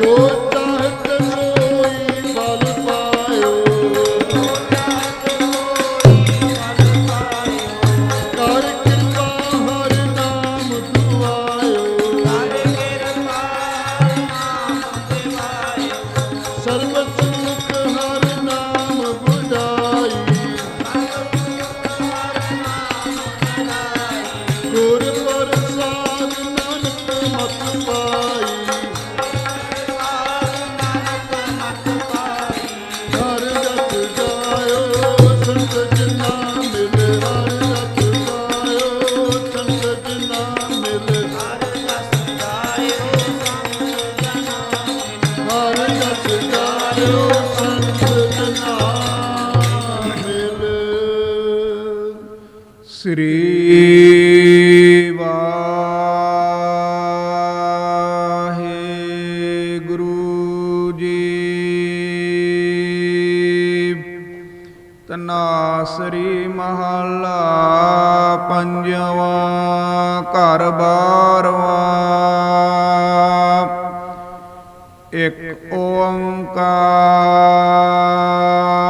জোর ਸ੍ਰੀ ਵਾਹਿਗੁਰੂ ਜੀ। ਤਨਾਸਰੀ ਮਹੱਲਾ ਪੰਜਵਾਂ ਘਰ ਬਾਰਵਾਂ। ਇੱਕ ਓੰਕਾਰ।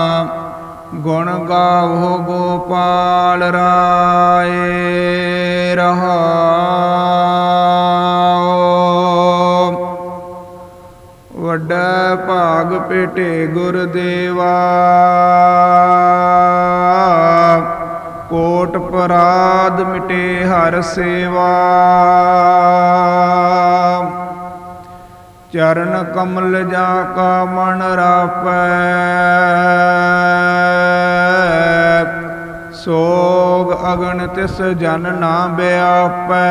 ਗੁਣ ਗਾਵੋ ਗੋਪਾਲ ਰਾਏ ਰਹਾਉ ਵੱਡਾ ਭਾਗ ਪੇਟੇ ਗੁਰਦੇਵਾ ਕੋਟ ਪਰਾਦ ਮਿਟੇ ਹਰ ਸੇਵਾ। ਚਰਨ ਕਮਲ ਜਾ ਕਾ ਮਨ ਰਾਪੈ। ਸੋਗ ਅਗਨ ਤਿਸ ਜਨ ਨਾ ਬਿਆਪੈ।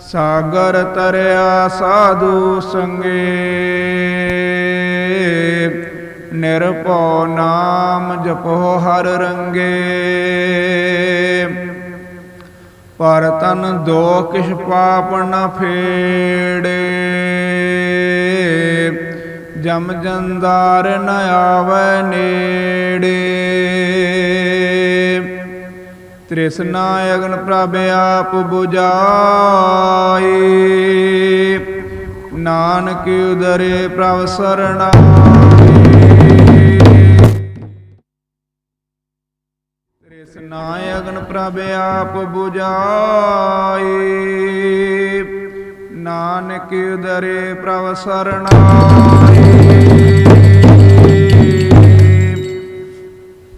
ਸਾਗਰ ਤਰਿਆ ਸਾਧੂ ਸੰਗੇ। ਨਿਰਭਉ ਨਾਮ ਜਪੋ ਹਰ ਰੰਗੇ। ਪਰ ਤਨ ਦੋ ਕਿਛ ਪਾਪ ਨ ਫੇੜੇ। ਜਮ ਜੰਦਾਰ ਨ ਆਵੈ ਨੇੜੇ। ਤ੍ਰਿਸ਼ਨਾ ਅਗਨ ਪ੍ਰਭ ਆਪ 부ਜਾਈ ਨਾਨਕ ਉਦਰੇ ਪ੍ਰਭ ਸਰਣਾਈ ਤ੍ਰਿਸ਼ਨਾ ਅਗਨ ਪ੍ਰਭ ਆਪ 부ਜਾਈ ਨਾਨਕ ਉਦਰੇ ਪ੍ਰਭ ਸਰਣਾਈ।